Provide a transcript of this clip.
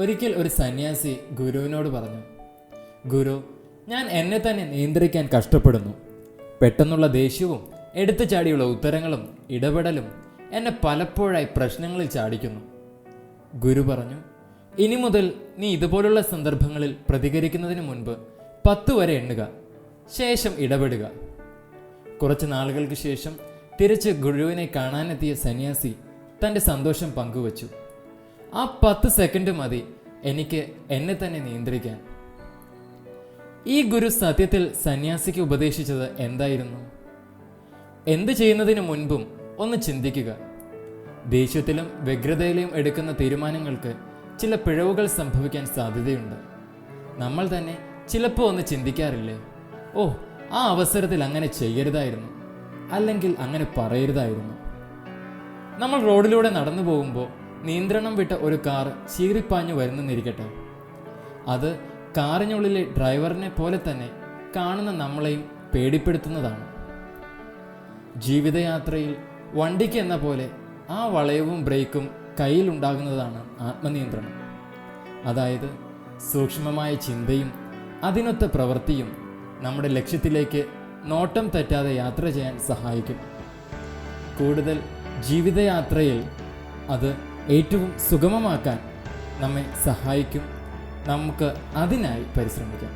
ഒരിക്കൽ ഒരു സന്യാസി ഗുരുവിനോട് പറഞ്ഞു ഗുരു ഞാൻ എന്നെ തന്നെ നിയന്ത്രിക്കാൻ കഷ്ടപ്പെടുന്നു. പെട്ടെന്നുള്ള ദേഷ്യവും എടുത്തു ചാടിയുള്ള ഉത്തരങ്ങളും ഇടപെടലും എന്നെ പലപ്പോഴായി പ്രശ്നങ്ങളിൽ ചാടിക്കുന്നു. ഗുരു പറഞ്ഞു ഇനി മുതൽ നീ ഇതുപോലുള്ള സന്ദർഭങ്ങളിൽ പ്രതികരിക്കുന്നതിന് മുൻപ് പത്ത് വരെ എണ്ണുക ശേഷം ഇടപെടുക. കുറച്ച് നാളുകൾക്ക് ശേഷം തിരിച്ച് ഗുരുവിനെ കാണാനെത്തിയ സന്യാസി തന്റെ സന്തോഷം പങ്കുവച്ചു. ആ പത്ത് സെക്കൻഡ് മതി എനിക്ക് എന്നെ തന്നെ നിയന്ത്രിക്കാൻ. ഈ ഗുരു സത്യത്തിൽ സന്യാസിക്ക് ഉപദേശിച്ചത് എന്തായിരുന്നു? എന്ത് ചെയ്യുന്നതിന് മുൻപും ഒന്ന് ചിന്തിക്കുക. ദേഷ്യത്തിലും വ്യഗ്രതയിലും എടുക്കുന്ന തീരുമാനങ്ങൾക്ക് ചില പിഴവുകൾ സംഭവിക്കാൻ സാധ്യതയുണ്ട്. നമ്മൾ തന്നെ ചിലപ്പോൾ ഒന്ന് ചിന്തിക്കാറില്ലേ? ഓ ആ അവസരത്തിൽ അങ്ങനെ ചെയ്യരുതായിരുന്നു. അല്ലെങ്കിൽ അങ്ങനെ പറയരുതായിരുന്നു. നമ്മൾ റോഡിലൂടെ നടന്നു പോകുമ്പോൾ നിയന്ത്രണം വിട്ട ഒരു കാർ ചീറിപ്പാഞ്ഞു വരുന്നെന്നിരിക്കട്ടെ. അത് കാറിനുള്ളിലെ ഡ്രൈവറിനെ പോലെ തന്നെ കാണുന്ന നമ്മളെയും പേടിപ്പെടുത്തുന്നതാണ്. ജീവിതയാത്രയിൽ വണ്ടിക്ക് എന്ന പോലെ ആ വളയവും ബ്രേക്കും കയ്യിലുണ്ടാകുന്നതാണ് ആത്മനിയന്ത്രണം. അതായത് സൂക്ഷ്മമായ ചിന്തയും അതിനൊത്ത പ്രവൃത്തിയും നമ്മുടെ ലക്ഷ്യത്തിലേക്ക് നോട്ടം തെറ്റാതെ യാത്ര ചെയ്യാൻ സഹായിക്കും. കൂടുതൽ ജീവിതയാത്രയിൽ അത് ഏറ്റവും സുഗമമാക്കാൻ നമ്മെ സഹായിക്കും. നമുക്ക് അതിനായി പരിശ്രമിക്കാം.